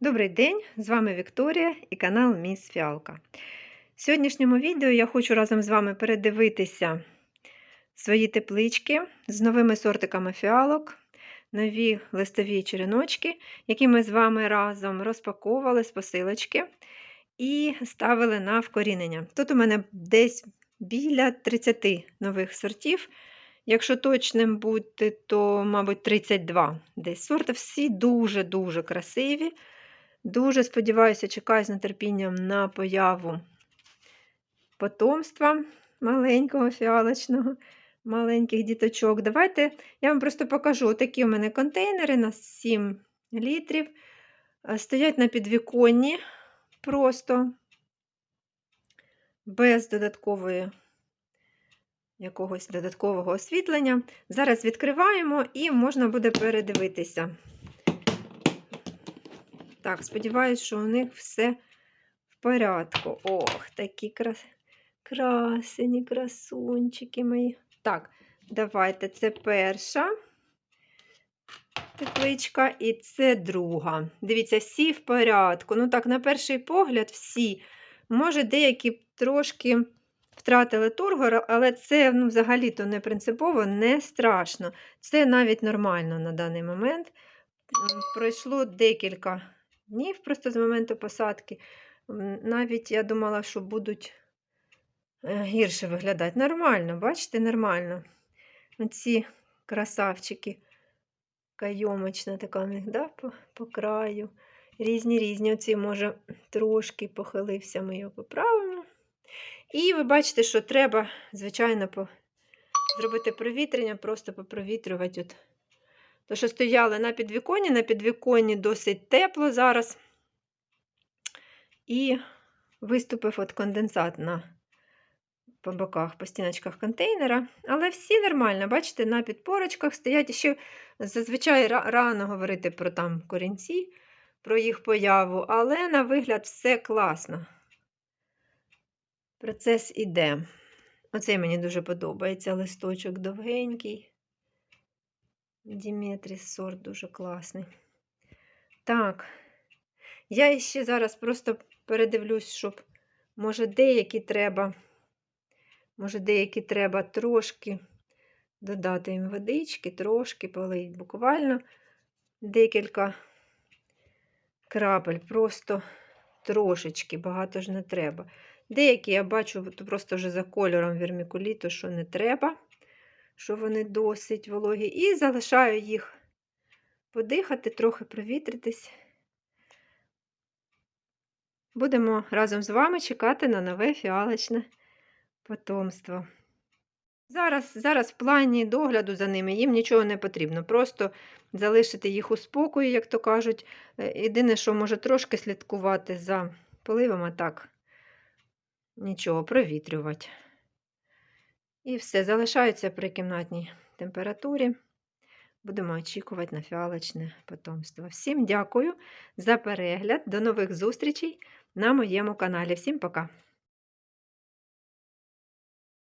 Добрий день! З вами Вікторія і канал Міс Фіалка. В сьогоднішньому відео я хочу разом з вами передивитися свої теплички з новими сортиками фіалок, нові листові череночки, які ми з вами разом розпаковували з посилочки і ставили на вкорінення. Тут у мене десь біля 30 нових сортів. Якщо точним бути, то, мабуть, 32 десь сорти. Всі дуже-дуже красиві. Дуже сподіваюся, чекаю з нетерпінням на появу потомства маленького фіалочного, маленьких діточок. Давайте я вам просто покажу такі у мене контейнери на 7 літрів. Стоять на підвіконні просто без додаткової якогось додаткового освітлення. Зараз відкриваємо і можна буде передивитися. Так, сподіваюся, що у них все в порядку. Ох, такі крас... красені красунчики мої. Так, давайте це перша тепличка і це друга. Дивіться, всі в порядку. Ну так, на перший погляд, всі. Може, деякі трошки втратили тургор, але це ну, взагалі-то не принципово, не страшно. Це навіть нормально на даний момент. Пройшло декілька днів просто з моменту посадки. Навіть я думала, що будуть е, гірше виглядати. Нормально, бачите, нормально. Оці красавчики, кайомочна така в них, да, по, по краю. Різні різні. Оці, може, трошки похилився, ми його поправимо. І ви бачите, що треба, звичайно, по... зробити провітрення, просто попровітрювати. То, що стояли на підвіконні, на підвіконні досить тепло зараз. І виступив от конденсат на по боках, по стіночках контейнера. Але всі нормально, бачите, на підпорочках стоять ще зазвичай рано говорити про там корінці, про їх появу, але на вигляд все класно. Процес іде. Оцей мені дуже подобається листочок довгенький. Діметріс сорт дуже класний. Так, я ще зараз просто передивлюсь, щоб, може, деякі треба, може, деякі треба трошки додати їм водички, трошки полить буквально декілька крапель, просто трошечки, багато ж не треба. Деякі я бачу просто вже за кольором вірмікуліту, що не треба, що вони досить вологі. І залишаю їх подихати, трохи провітритись. Будемо разом з вами чекати на нове фіалочне потомство. Зараз зараз в плані догляду за ними їм нічого не потрібно. Просто залишити їх у спокої, як то кажуть. Е, єдине, що може трошки слідкувати за поливом, а так нічого, провітрювати. І все, залишаються при кімнатній температурі. Будемо очікувати на фіалочне потомство. Всім дякую за перегляд. До нових зустрічей на моєму каналі. Всім пока!